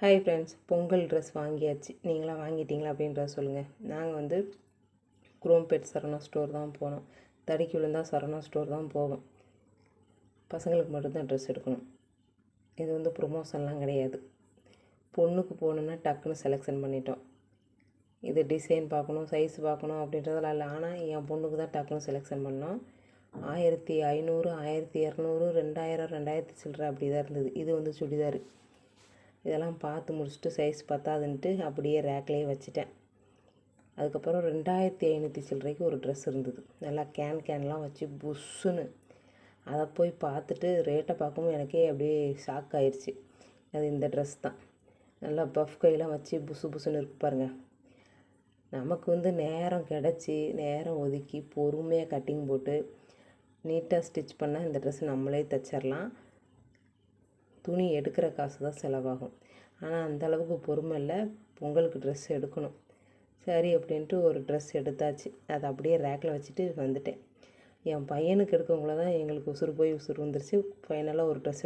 Hi friends Pongal dress வாங்கியாச்சு. நீங்களாம் வாங்கிட்டீங்களா அப்படின்றத சொல்லுங்கள் நாங்கள் வந்து குரோம்பேட் சரணா ஸ்டோர் தான் போனோம். தடுக்கி விழுந்தா சரணா ஸ்டோர் தான் போவோம். பசங்களுக்கு மட்டும்தான் ட்ரெஸ் எடுக்கணும். இது வந்து ப்ரொமோஷன்லாம் கிடையாது. பொண்ணுக்கு போகணுன்னா டக்குன்னு செலெக்ஷன் பண்ணிட்டோம். இது டிசைன் பார்க்கணும் சைஸ் பார்க்கணும் அப்படின்றதெல்லாம் இல்லை. ஆனால் என் பொண்ணுக்கு தான் டக்குன்னு செலெக்ஷன் பண்ணோம். ஆயிரத்தி ஐநூறு ஆயிரத்தி இரநூறு ரெண்டாயிரம் ரெண்டாயிரத்தி சில்லற அப்படி தான் இருந்தது. இது வந்து சுடிதார். இதெல்லாம் பார்த்து முடிச்சுட்டு சைஸ் பத்தாதுன்ட்டு அப்படியே ரேக்லேயே வச்சுட்டேன். அதுக்கப்புறம் ரெண்டாயிரத்தி ஐநூற்றி சில்லறைக்கு ஒரு ட்ரெஸ் இருந்தது. நல்லா கேன் கேன்லாம் வச்சு புஷ்ஷுன்னு அதை போய் பார்த்துட்டு ரேட்டை பார்க்கும்போது எனக்கே அப்படியே ஷாக் ஆயிடுச்சு அது இந்த ட்ரெஸ் தான். நல்லா பஃப் கையெல்லாம் வச்சு புசு புசுன்னு இருக்கு பாருங்கள் நமக்கு வந்து நேரம் கிடச்சி நேரம் ஒதுக்கி பொறுமையாக கட்டிங் போட்டு நீட்டாக ஸ்டிச் பண்ணால் இந்த ட்ரெஸ் நம்மளே தைச்சிடலாம் துணி எடுக்கிற காசு தான் செலவாகும். ஆனால் அந்த அளவுக்கு பொறுமை இல்லை. பொங்கலுக்கு ட்ரெஸ் எடுக்கணும். சரி அப்படின்ட்டு ஒரு ட்ரெஸ் எடுத்தாச்சு. அதை அப்படியே ரேக்கில் வச்சுட்டு வந்துட்டேன். என் பையனுக்கு எடுக்கவங்கள தான் எங்களுக்கு உசுறு போய் உசுறு வந்துருச்சு. ஃபைனலாக ஒரு ட்ரெஸ்